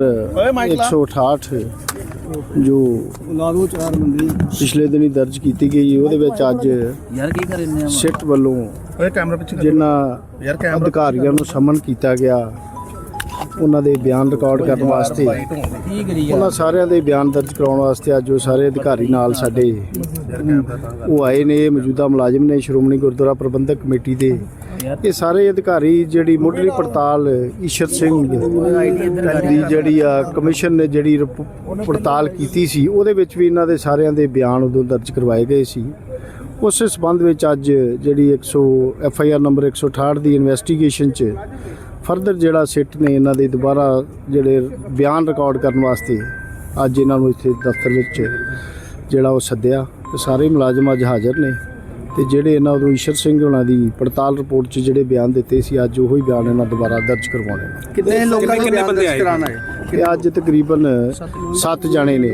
168 ਜੋ ਲਾਲੋ ਚਾਰ ਬੰਦੇ। ਪਿਛਲੇ ਦਿਨੀ ਦਰਜ ਕੀਤੀ ਗਈ ਉਹਦੇ ਵਿੱਚ ਅੱਜ ਯਾਰ ਕੀ ਕਰੇ ਨੇ? ਸਿੱਟ ਵੱਲੋਂ ਓਏ ਕੈਮਰਾ ਪਿੱਛੇ ਜਿਨ੍ਹਾਂ ਯਾਰ ਕੈਮਰਾ ਅਧਿਕਾਰੀਆਂ ਨੂੰ ਸਮਨ ਕੀਤਾ ਗਿਆ ਉਹਨਾਂ ਦੇ ਬਿਆਨ ਰਿਕਾਰਡ ਕਰਨ ਵਾਸਤੇ। ਉਹਨਾਂ ਸਾਰਿਆਂ ਦੇ ਬਿਆਨ ਦਰਜ ਕਰਾਉਣ ਵਾਸਤੇ ਅੱਜ ਉਹ ਸਾਰੇ ਅਧਿਕਾਰੀ ਨਾਲ ਸਾਡੇ ਉਹ ਆਏ ਨੇ ਇਹ ਮੌਜੂਦਾ ਮੁਲਾਜ਼ਮ ਨੇ, ਸ਼੍ਰੋਮਣੀ ਗੁਰਦੁਆਰਾ ਪ੍ਰਬੰਧਕ ਕਮੇਟੀ ਦੇ। ਇਹ ਸਾਰੇ ਅਧਿਕਾਰੀ ਜਿਹੜੀ ਮੁੱਢਲੀ ਪੜਤਾਲ ਈਸ਼ਰ ਸਿੰਘ ਦੀ ਜਿਹੜੀ ਆ ਕਮਿਸ਼ਨ ਨੇ ਜਿਹੜੀ ਰਿਪ- ਪੜਤਾਲ ਕੀਤੀ ਸੀ, ਉਹਦੇ ਵਿੱਚ ਵੀ ਇਹਨਾਂ ਦੇ ਸਾਰਿਆਂ ਦੇ ਬਿਆਨ ਉਦੋਂ ਦਰਜ ਕਰਵਾਏ ਗਏ ਸੀ। ਉਸੇ ਸਬੰਧ ਵਿੱਚ ਅੱਜ ਜਿਹੜੀ 100 ਐਫ ਆਈ ਆਰ ਨੰਬਰ 168 ਦੀ ਇਨਵੈਸਟੀਗੇਸ਼ਨ 'ਚ ਫਰਦਰ ਜਿਹੜਾ ਸਿੱਟ ਨੇ ਇਹਨਾਂ ਦੇ ਦੁਬਾਰਾ ਜਿਹੜੇ ਬਿਆਨ ਰਿਕਾਰਡ ਕਰਨ ਵਾਸਤੇ ਅੱਜ ਇਹਨਾਂ ਨੂੰ ਇੱਥੇ ਦਫ਼ਤਰ ਵਿੱਚ ਜਿਹੜਾ ਉਹ ਸੱਦਿਆ। ਤੇ ਸਾਰੇ ਮੁਲਾਜ਼ਮ ਅੱਜ ਹਾਜ਼ਰ ਨੇ ਤੇ ਜਿਹੜੇ ਇਹਨਾਂ ਨੂੰ ਈਸ਼ਰ ਸਿੰਘ ਹੋਣਾ ਦੀ ਪੜਤਾਲ ਰਿਪੋਰਟ 'ਚ ਜਿਹੜੇ ਬਿਆਨ ਦਿੱਤੇ ਸੀ ਅੱਜ ਉਹੀ ਬਿਆਨ ਇਹਨਾਂ ਦੁਬਾਰਾ ਦਰਜ ਕਰਵਾਉਣੇ ਨੇ। ਕਿੰਨੇ ਲੋਕਾਂ ਦੇ ਬਿਆਨ ਦਰਜ ਕਰਾਉਣਾ ਹੈ ਤੇ ਅੱਜ ਤਕਰੀਬਨ 7 ਜਾਣੇ ਨੇ।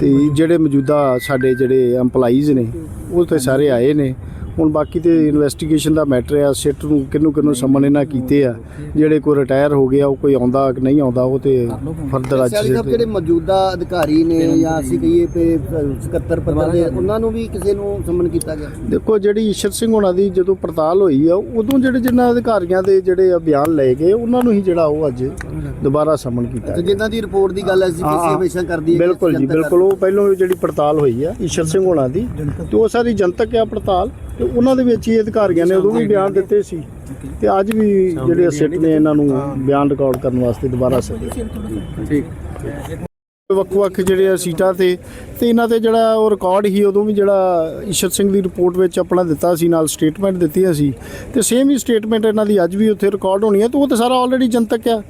ਤੇ ਜਿਹੜੇ ਮੌਜੂਦਾ ਸਾਡੇ ਜਿਹੜੇ EMPLOYEES ਨੇ ਉਹ ਤੇ ਸਾਰੇ ਆਏ ਨੇ। ਹੁਣ ਬਾਕੀ ਤੇ ਇਨਵੈਸਟੀਗੇਸ਼ਨ ਦਾ ਮੈਟਰ ਆ ਸਿੱਟ ਨੂੰ ਕਿੰਨੂੰ ਕਿੰਨੂੰ ਸਮਨ ਇਹਨਾਂ ਕੀਤੇ ਆ। ਜਿਹੜੇ ਕੋਈ ਰਿਟਾਇਰ ਹੋ ਗਿਆ ਉਹ ਕੋਈ ਆਉਂਦਾ ਕਿ ਨਹੀਂ ਆਉਂਦਾ ਉਹ ਤੇ ਫਰਦਰ ਅੱਜ ਸਾਹਿਬ ਜਿਹੜੇ ਮੌਜੂਦਾ ਅਧਿਕਾਰੀ ਨੇ ਜਾਂ ਅਸੀਂ ਕਹੀਏ ਕਿ ਸਕੱਤਰ ਪੱਤਰ ਦੇ ਉਹਨਾਂ ਨੂੰ ਵੀ ਕਿਸੇ ਨੂੰ ਸੰਮਨ ਕੀਤਾ ਗਿਆ? ਦੇਖੋ ਜਿਹੜੀ ਈਸ਼ਰ ਸਿੰਘ ਹੋਣਾ ਦੀ ਜਦੋਂ ਪੜਤਾਲ ਹੋਈ ਆ ਉਦੋਂ ਜਿਹੜੇ ਜਿਨ੍ਹਾਂ ਅਧਿਕਾਰੀਆਂ ਦੇ ਜਿਹੜੇ ਬਿਆਨ ਲਏ ਗਏ ਉਹਨਾਂ ਨੂੰ ਹੀ ਜਿਹੜਾ ਉਹ ਅੱਜ ਦੁਬਾਰਾ ਸਮਨ ਕੀਤਾ ਤੇ ਜਿੱਦਾਂ ਦੀ ਰਿਪੋਰਟ ਦੀ ਗੱਲ ਅਸੀਂ ਕਿਸੇ ਹਮੇਸ਼ਾ ਕਰਦੀ ਹੈ ਬਿਲਕੁਲ ਜੀ ਬਿਲਕੁਲ। ਉਹ ਪਹਿਲਾਂ ਵੀ ਜਿਹੜੀ ਪੜਤਾਲ ਹੋਈ ਆ ਈਸ਼ਰ ਸਿੰਘ ਹੋਣਾ ਦੀ ਤੇ ਉਹ ਸਾਰੀ ਜਨਤਕ ਆ ਪੜਤਾਲ। ਤੇ ਉਹਨਾਂ ਦੇ ਵਿੱਚ ਹੀ ਅਧਿਕਾਰੀਆਂ ਨੇ ਉਦੋਂ ਵੀ ਬਿਆਨ ਦਿੱਤੇ ਸੀ। ਤੇ ਅੱਜ ਵੀ ਜਿਹੜੇ ਸਿੱਟ ਨੇ ਇਹਨਾਂ ਨੂੰ ਬਿਆਨ ਰਿਕਾਰਡ ਕਰਨ ਵਾਸਤੇ ਦੁਬਾਰਾ ਸੱਦਿਆ ਵੱਖ-ਵੱਖ ਜਿਹੜੇ ਆ ਸੀਟਾਂ ਤੇ ਤੇ ਇਹਨਾਂ ਤੇ ਜਿਹੜਾ ਉਹ ਰਿਕਾਰਡ ਹੀ ਉਦੋਂ ਵੀ ਜਿਹੜਾ ਈਸ਼ਰ ਸਿੰਘ ਦੀ ਰਿਪੋਰਟ ਵਿੱਚ ਆਪਣਾ ਦਿੱਤਾ ਸੀ ਨਾਲ ਸਟੇਟਮੈਂਟ ਦਿੱਤੀ ਸੀ। ਤੇ ਸੇਮ ਹੀ ਸਟੇਟਮੈਂਟ ਇਹਨਾਂ ਦੀ ਅੱਜ ਵੀ ਉੱਥੇ ਰਿਕਾਰਡ ਹੋਣੀ ਹੈ ਤੇ ਉਹ ਤੇ ਸਾਰਾ ਆਲਰੇਡੀ ਜਨਤਕ ਆ।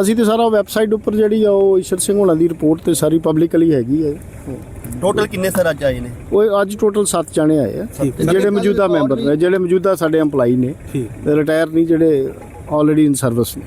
ਅਸੀਂ ਤੇ ਸਾਰਾ ਵੈਬਸਾਈਟ ਉੱਪਰ ਜਿਹੜੀ ਆ ਉਹ ਈਸ਼ਰ ਸਿੰਘ ਹੋਣਾ ਦੀ ਰਿਪੋਰਟ ਤੇ ਸਾਰੀ ਪਬਲਿਕਲੀ ਹੈਗੀ ਹੈ ਟੋਟਲ ਕਿੰਨੇ ਸਰ ਅੱਜ ਆਏ ਨੇ? ਉਹ ਅੱਜ ਟੋਟਲ 7 ਜਾਣੇ ਆਏ ਆ। ਜਿਹੜੇ ਮੌਜੂਦਾ ਮੈਂਬਰ ਨੇ ਜਿਹੜੇ ਮੌਜੂਦਾ ਸਾਡੇ EMPLOYE ਨੇ ਰਿਟਾਇਰ ਨਹੀਂ ਜਿਹੜੇ ਆਲਰੇਡੀ ਇਨ ਸਰਵਿਸ ਨੇ।